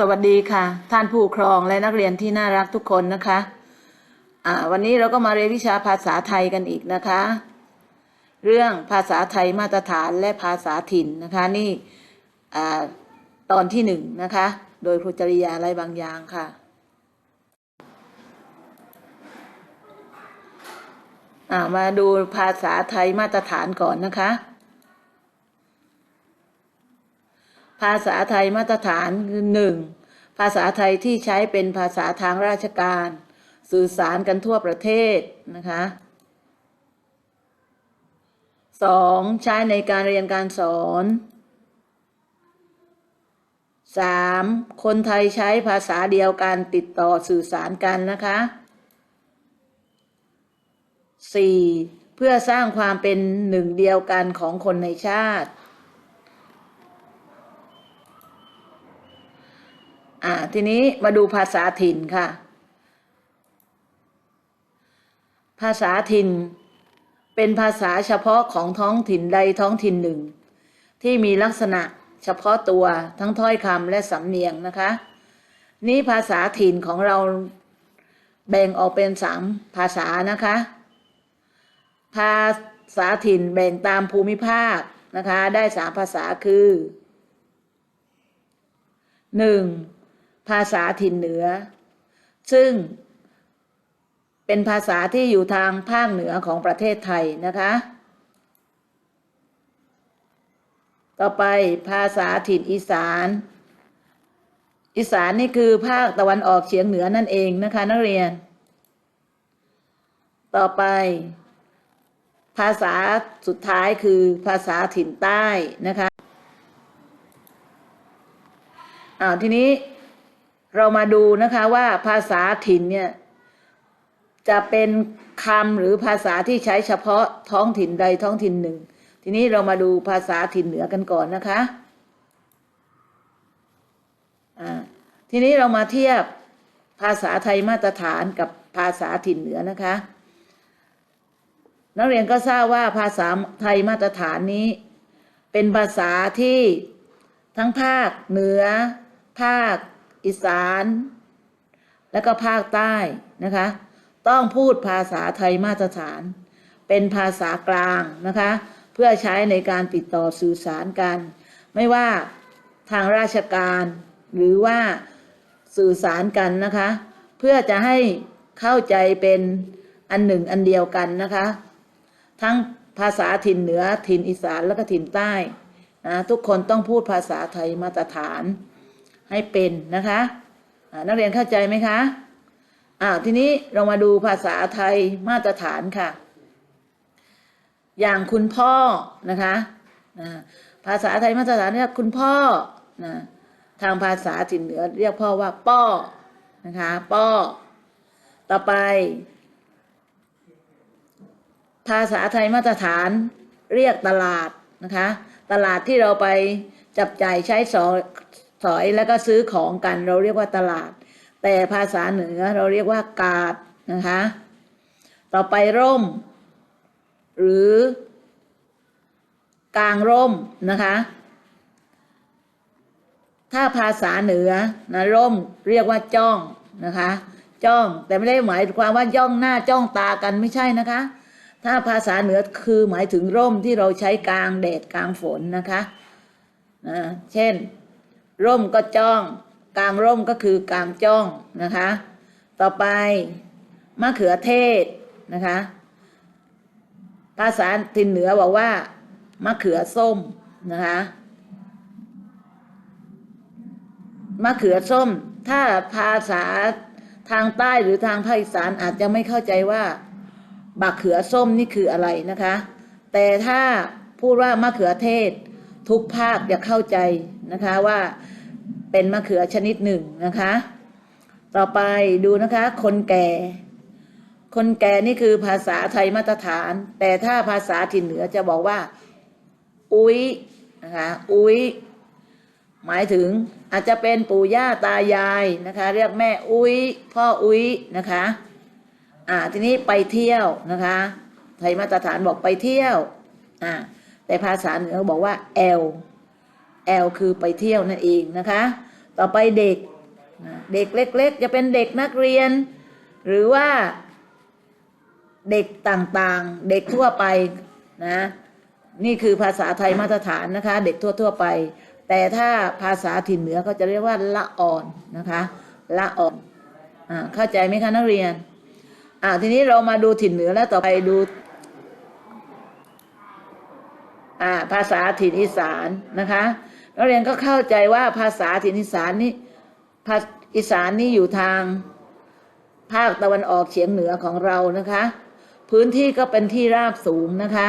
สวัสดีค่ะ ท่านผู้ครองและนักเรียนที่น่ารักทุกคนนะคะอ่าวันนี้เราก็มาเรียนวิชาภาษาไทยกันอีกนะคะ เรื่องภาษาไทยมาตรฐานและภาษาถิ่นนะคะนี่อตอนที่หนึ่งนะคะ โดยครูจริยาไรบางอย่างค่ะมาดูภาษาไทยมาตรฐานก่อนนะคะ ภาษาไทยมาตรฐานคือหนึ่งภาษาไทยที่ใช้เป็นภาษาทางราชการ สื่อสารกันทั่วประเทศนะคะสองใช้ในการเรียนการสอนสามคนไทยใช้ภาษาเดียวกันติดต่อสื่อสารกันนะคะสี่เพื่อสร้างความเป็นหนึ่งเดียวกันของคนในชาติ อ่า ทีนี้มาดูภาษาถิ่นค่ะ ภาษาถิ่น เป็นภาษาเฉพาะของท้องถิ่นใดท้องถิ่นหนึ่ง ที่มีลักษณะเฉพาะตัวทั้งถ้อยคำและสำเนียงนะคะ นี่ภาษาถิ่นของเราแบ่งออกเป็นสามภาษานะคะ ภาษาถิ่นแบ่งตามภูมิภาคนะคะ ได้สามภาษาคือหนึ่ง ภาษาถิ่นเหนือ ซึ่งเป็นภาษาที่อยู่ทางภาคเหนือของประเทศไทยนะคะ ต่อไปภาษาถิ่นอีสาน อีสานนี่คือภาคตะวันออกเฉียงเหนือนั่นเองนะคะนักเรียน ต่อไป ภาษาสุดท้ายคือภาษาถิ่นใต้นะคะอ้าวทีนี้ เรามาดูนะคะว่าภาษาถิ่นเนี่ยจะเป็นคำหรือภาษาที่ใช้เฉพาะท้องถิ่นใดท้องถิ่นหนึ่ง ทีนี้เรามาดูภาษาถิ่นเหนือกันก่อนนะคะอ่าทีนี้เรามาเทียบภาษาไทยมาตรฐานกับภาษาถิ่นเหนือนะคะ นักเรียนก็ทราบว่าภาษาไทยมาตรฐานนี้ เป็นภาษาที่ทั้งภาคเหนือ ภาค อีสาน และก็ภาคใต้นะคะ ต้องพูดภาษาไทยมาตรฐาน เป็นภาษากลางนะคะ เพื่อใช้ในการติดต่อสื่อสารกัน ไม่ว่าทางราชการหรือว่าสื่อสารกันนะคะ เพื่อจะให้เข้าใจเป็นอันหนึ่งอันเดียวกันนะคะ ทั้งภาษาถิ่นเหนือถิ่นอีสานแล้วก็ถิ่นใต้นะทุกคนต้องพูดภาษาไทยมาตรฐาน ให้เป็นนะคะนักเรียนเข้าใจไหมคะอ่าทีนี้เรามาดูภาษาไทยมาตรฐานค่ะ อย่างคุณพ่อนะคะนะภาษาไทยมาตรฐานเรียกคุณพ่อนะทางภาษาถิ่นเหนือเรียกพ่อว่าป้อนะคะป้อต่อไป ภาษาไทยมาตรฐานเรียกตลาดนะคะ ตลาดที่เราไปจับจ่ายใช้สอ ยสอยแล้วก็ซื้อของกันเราเรียกว่าตลาด แต่ภาษาเหนือเราเรียกว่ากาดนะคะ ต่อไปร่ม หรือกลางร่มนะคะ ถ้าภาษาเหนือนะร่มเรียกว่าจ้องนะคะ จ้องแต่ไม่ได้หมายความว่าย่องหน้าจ้องตากันไม่ใช่นะคะ ถ้าภาษาเหนือคือหมายถึงร่มที่เราใช้กลางแดดกลางฝนนะคะนะเช่น ร่มก็จ้อง กลางร่มก็คือกลางจ้องนะคะ ต่อไปมะเขือเทศนะคะ ภาษาถิ่นเหนือบอกว่ามะเขือส้มนะคะมะเขือส้ม ถ้าภาษาทางใต้หรือทางภาคอีสานอาจจะไม่เข้าใจว่าบักเขือส้มนี่คืออะไรนะคะ แต่ถ้าพูดว่ามะเขือเทศ ทุกภาคจะเข้าใจนะคะว่าเป็นมะเขือชนิดหนึ่งนะคะ ต่อไปดูนะคะ คนแก่ คนแก่นี่คือภาษาไทยมาตรฐาน แต่ถ้าภาษาถิ่นเหนือจะบอกว่า อุ้ยนะคะอุ้ยหมายถึงอาจจะเป็นปู่ย่าตายายนะคะ เรียกแม่อุ้ยพ่ออุ้ยนะคะอ่าทีนี้ไปเที่ยวนะคะ ไทยมาตรฐานบอกไปเที่ยวอ่า แต่ภาษาเหนือบอกว่าแอลแอลคือไปเที่ยวนั่นเองนะคะ ต่อไปเด็กเด็กเล็ก ๆ จะเป็นเด็กนักเรียน หรือว่าเด็กต่างๆ เด็กทั่วไปนะนี่คือภาษาไทยมาตรฐานนะคะ เด็กทั่ว ๆ ไป แต่ถ้าภาษาถิ่นเหนือก็จะเรียกว่าละอ่อนนะคะละอ่อนอ่าเข้าใจไหมคะนักเรียนอ่าทีนี้เรามาดูถิ่นเหนือแล้วต่อไปดู อ่าภาษาถิ่นอีสานนะคะนักเรียนก็เข้าใจว่าภาษาถิ่นอีสานนี่ภาอีสานนี่อยู่ทางภาคตะวันออกเฉียงเหนือของเรานะคะ พื้นที่ก็เป็นที่ราบสูงนะคะ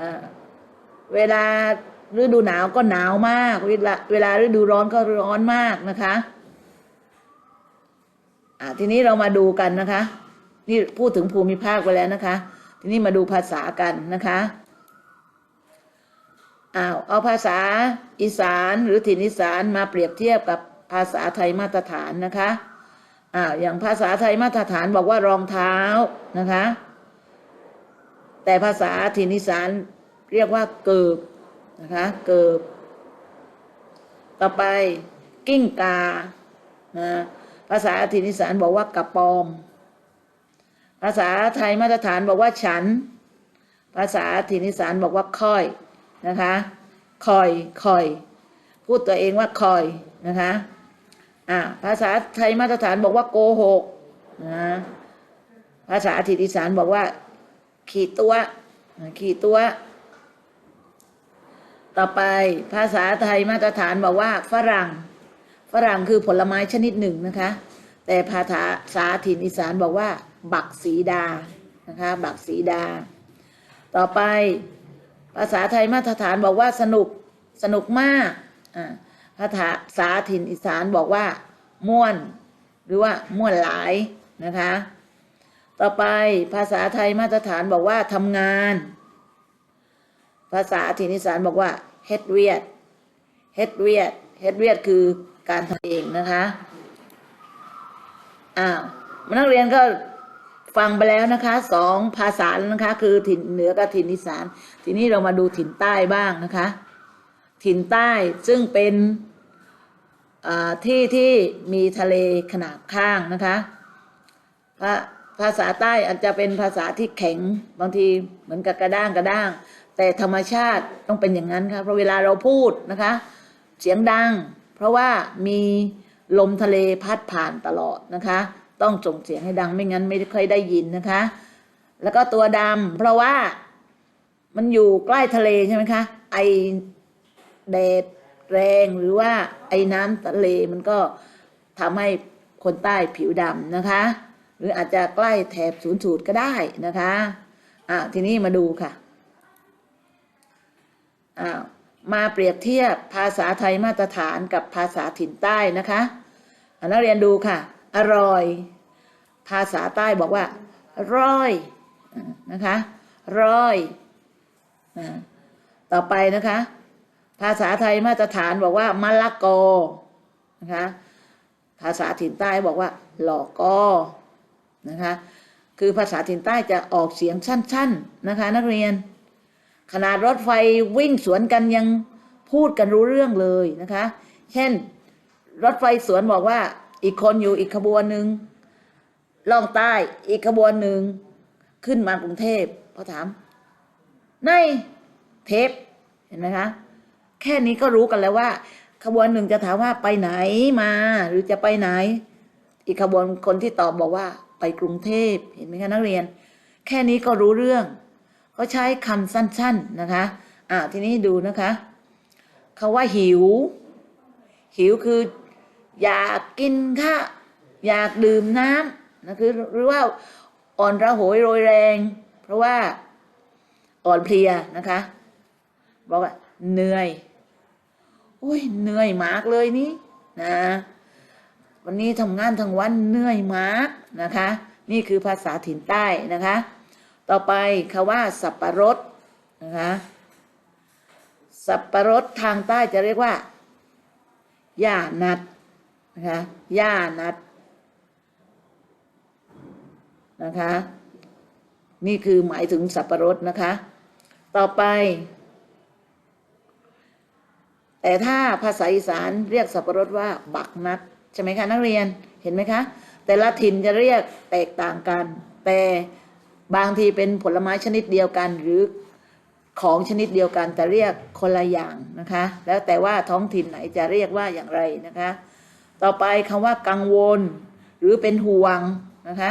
อ่าเวลาฤดูหนาวก็หนาวมาก เวลาเวลาฤดูร้อนก็ร้อนมากนะคะทีนี้เรามาดูกันนะคะ นี่พูดถึงภูมิภาคไปแล้วนะคะ ทีนี้มาดูภาษากันนะคะ อ้าวเอาภาษาอีสานหรือถิ่นอีสานมาเปรียบเทียบกับภาษาไทยมาตรฐานนะคะอ้าวอย่างภาษาไทยมาตรฐานบอกว่ารองเท้านะคะ แต่ภาษาถิ่นอีสานเรียกว่าเกิบนะคะเกิบ ต่อไปกิ้งกานะภาษาถิ่นอีสานบอกว่ากระปอม ภาษาไทยมาตรฐานบอกว่าฉัน ภาษาถิ่นอีสานบอกว่าค่อย นะคะคอยคอย พูดตัวเองว่าคอยนะคะอ่าภาษาไทยมาตรฐานบอกว่าโกหกนะภาษาถิ่นอีสานบอกว่า ขี่ตัว ขี่ตัว ต่อไปภาษาไทยมาตรฐานบอกว่า ฝรั่ง ฝรั่งคือผลไม้ชนิดหนึ่งนะคะ แต่ภาษาสาถิ่นอีสานบอกว่า บักสีดานะคะ บักสีดา ต่อไป ภาษาไทยมาตรฐานบอกว่าสนุกสนุกมากภาษาสาถิ่นอีสานบอกว่าม่วน หรือว่าม่วนหลายนะคะ ต่อไปภาษาไทยมาตรฐานบอกว่าทำงาน ภาษาถิ่นอีสานบอกว่าเฮ็ดเวียดเฮ็ดเวียดเฮ็ดเวียดคือการทำเองนะคะอ้าวนักเรียนก็ ฟังไปแล้วนะคะสองภาษาแล้วนะคะ คือถิ่นเหนือกับถิ่นอีสาน ทีนี้เรามาดูถิ่นใต้บ้างนะคะ ถิ่นใต้ซึ่งเป็นที่ที่มีทะเลขนาบข้างนะคะภาภาษาใต้อาจจะเป็นภาษาที่แข็งบางทีเหมือนกับกระด้างกระด้าง แต่ธรรมชาติต้องเป็นอย่างนั้นค่ะเพราะเวลาเราพูดนะคะ เสียงดัง เพราะว่ามีลมทะเลพัดผ่านตลอดนะคะ ต้องส่งเสียงให้ดังไม่งั้นไม่ค่อยได้ยินนะคะ แล้วก็ตัวดำเพราะว่ามันอยู่ใกล้ทะเลใช่ไหมคะ ไอแดดแรงหรือว่าไอ้น้ำทะเลมันก็ทำให้คนใต้ผิวดำนะคะ หรืออาจจะใกล้แถบศูนย์สูตรก็ได้นะคะอ่าทีนี้มาดูค่ะอ่ามาเปรียบเทียบภาษาไทยมาตรฐานกับภาษาถิ่นใต้นะคะอ่านักเรียนดูค่ะ อร่อย ภาษาใต้บอกว่า ร้อยนะคะ ร้อยต่อไปนะคะ ภาษาไทยมาตรฐานบอกว่ามะละกอนะคะ ภาษาถิ่นใต้บอกว่า หลอกกอนะคะ คือภาษาถิ่นใต้จะออกเสียงสั้น ๆนะคะ นักเรียน ขนาดรถไฟวิ่งสวนกันยังพูดกันรู้เรื่องเลยนะคะ เช่น รถไฟสวนบอกว่า อีกคนอยู่อีกขบวนหนึ่งล่องใต้อีกขบวนหนึ่งขึ้นมากรุงเทพพอถาม ในเทปเห็นไหมคะแค่นี้ก็รู้กันแล้วว่า ขบวนหนึ่งจะถามว่าไปไหนมา หรือจะไปไหน อีกขบวนคนที่ตอบบอกว่า ไปกรุงเทพเห็นไหมคะนักเรียน แค่นี้ก็รู้เรื่องเขาใช้คำสั้น ๆนะคะอ่าทีนี้ดูนะคะคาว่าหิว หิวคือ อยากกินข้าอยากดื่มน้ำนะคือหรือว่าอ่อนระโหยโรยแรง เพราะว่าอ่อนเพลียนะคะ บอกว่าเหนื่อยโอ้ยเหนื่อยมากเลยนี่นะ วันนี้ทำงานทั้งวันเหนื่อยมากนะคะ นี่คือภาษาถิ่นใต้นะคะ ต่อไปคาว่า สับปะรดนะคะสับปะรดทางใต้จะเรียกว่าหญ้านัด นะคะหญ้านัดนะคะ นี่คือหมายถึงสับปะรดนะคะ ต่อไป แต่ถ้าภาษาอีสานเรียกสับปะรดว่า บักนัดใช่ไหมคะนักเรียนเห็นไหมคะ แต่ละถิ่นจะเรียกแตกต่างกัน แต่บางทีเป็นผลไม้ชนิดเดียวกันหรือของชนิดเดียวกันแต่เรียกคนละอย่างนะคะ แล้วแต่ว่าท้องถิ่นไหนจะเรียกว่าอย่างไรนะคะ ต่อไปคำว่ากังวล หรือเป็นห่วงนะคะ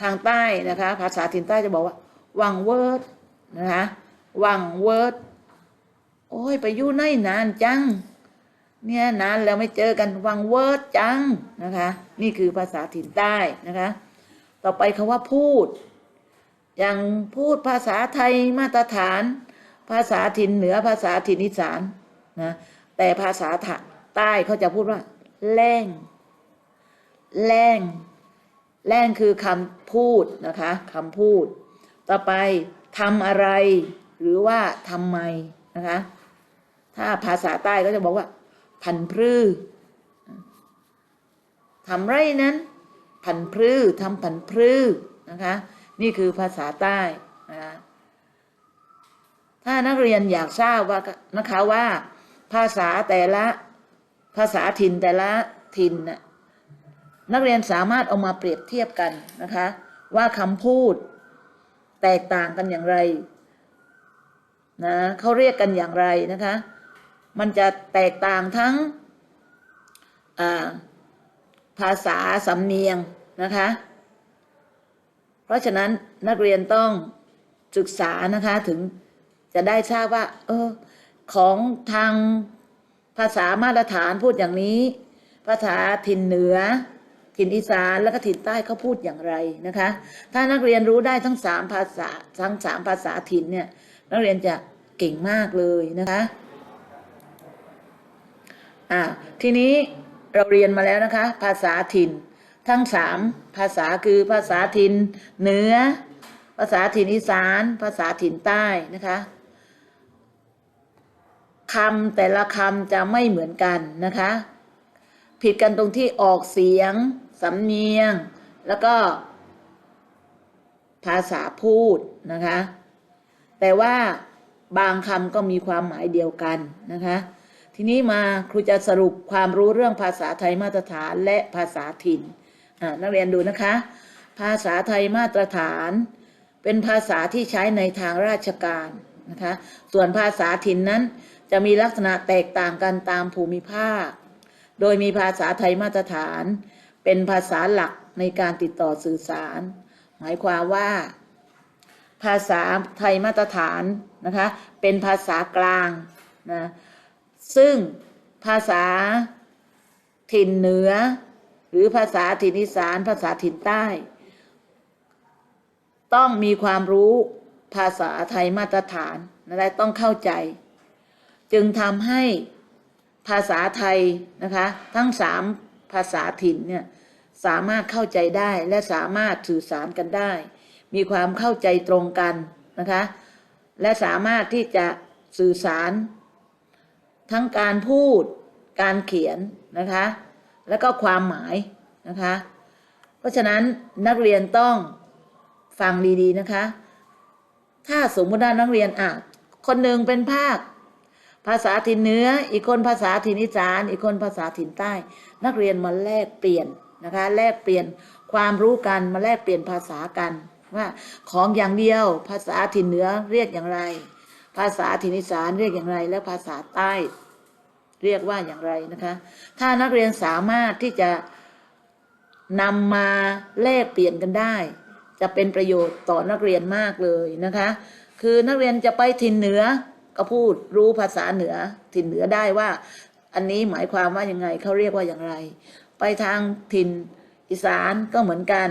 ทางใต้นะคะภาษาถิ่นใต้จะบอกว่าวังเวิร์ดนะคะวังเวิร์ดโอ้ยไปอยู่ไหนนานจัง เนี่ยนานแล้วไม่เจอกันวังเวิร์ดจังนะคะ นี่คือภาษาถิ่นใต้นะคะ ต่อไปคำว่าพูด อย่างพูดภาษาไทยมาตรฐาน ภาษาถิ่นเหนือภาษาถิ่นอีสานนะแต่ภาษาใต้เขาจะพูดว่า แรงแรงแรงคือคำพูดนะคะคำพูด ต่อไปทำอะไร หรือว่าทำไมนะคะ ถ้าภาษาใต้ก็จะบอกว่า พันพรือทำไรนั้น พันพรือทำพันพรือนะคะ นี่คือภาษาใต้นะคะถ้านักเรียนอยากทราบว่านะคะว่า ภาษาแต่ละ ภาษาถิ่นแต่ละถิ่นน่ะนักเรียนสามารถเอามาเปรียบเทียบกันนะคะ ว่าคำพูดแตกต่างกันอย่างไรนะเขาเรียกกันอย่างไรนะคะ มันจะแตกต่างทั้งภาษาสำเนียงนะคะ เพราะฉะนั้นนักเรียนต้องศึกษานะคะถึงจะได้ทราบว่า เออ ของทาง ภาษามาตรฐานพูดอย่างนี้ ภาษาถิ่นเหนือ ถิ่นอีสานแล้วก็ถิ่นใต้เขาพูดอย่างไรนะคะ ถ้านักเรียนรู้ได้ทั้งสามภาษาทั้งสามภาษาถิ่นเนี่ยนักเรียนจะเก่งมากเลยนะคะอ่าทีนี้เราเรียนมาแล้วนะคะ ภาษาถิ่น ทั้งสามภาษาคือภาษาถิ่นเหนือ ภาษาถิ่นอีสาน ภาษาถิ่นใต้นะคะ คำแต่ละคำจะไม่เหมือนกันนะคะ ผิดกันตรงที่ออกเสียง สำเนียง แล้วก็ ภาษาพูดนะคะ แต่ว่าบางคำก็มีความหมายเดียวกันนะคะ ทีนี้มาครูจะสรุปความรู้เรื่องภาษาไทยมาตรฐานและภาษาถิ่นนักเรียนดูนะคะ ภาษาไทยมาตรฐาน เป็นภาษาที่ใช้ในทางราชการนะคะ ส่วนภาษาถิ่นนั้น จะมีลักษณะแตกต่างกันตามภูมิภาค โดยมีภาษาไทยมาตรฐาน เป็นภาษาหลักในการติดต่อสื่อสาร หมายความว่า ภาษาไทยมาตรฐานนะคะเป็นภาษากลางนะซึ่งภาษาถิ่นเหนือ หรือภาษาถิ่นอีสาน ภาษาถิ่นใต้ ต้องมีความรู้ภาษาไทยมาตรฐานและต้องเข้าใจ จึงทำให้ภาษาไทยนะคะทั้งสามภาษาถิ่นเนี่ยสามารถเข้าใจได้และสามารถสื่อสารกันได้ มีความเข้าใจตรงกันนะคะและสามารถที่จะสื่อสาร ทั้งการพูดการเขียนนะคะแล้วก็ความหมายนะคะเพราะฉะนั้นนักเรียนต้องฟังดีๆนะคะ ถ้าสมมติว่านักเรียนอะคนหนึ่งเป็นภาค ภาษาถิ่นเหนือ อีกคนภาษาถิ่นอีสาน อีกคนภาษาถิ่นใต้ นักเรียนมาแลกเปลี่ยนนะคะแลกเปลี่ยนความรู้กันมาแลกเปลี่ยนภาษากันว่าของอย่างเดียว ภาษาถิ่นเหนือเรียกอย่างไร ภาษาถิ่นอีสานเรียกอย่างไร และภาษาใต้เรียกว่าอย่างไรนะคะ ถ้านักเรียนสามารถที่จะนำมาแลกเปลี่ยนกันได้ จะเป็นประโยชน์ต่อนักเรียนมากเลยนะคะ คือนักเรียนจะไปถิ่นเหนือ ก็พูดรู้ภาษาเหนือถิ่นเหนือได้ว่า อันนี้หมายความว่ายังไงเขาเรียกว่าอย่างไร ไปทางถิ่นอีสานก็เหมือนกัน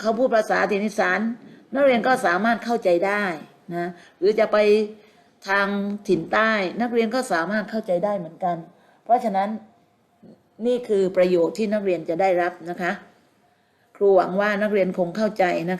เขาพูดภาษาถิ่นอีสานนักเรียนก็สามารถเข้าใจได้นะหรือจะไปทางถิ่นใต้ นักเรียนก็สามารถเข้าใจได้เหมือนกัน เพราะฉะนั้นนี่คือประโยชน์ที่นักเรียนจะได้รับนะคะ ครูหวังว่านักเรียนคงเข้าใจนะคะ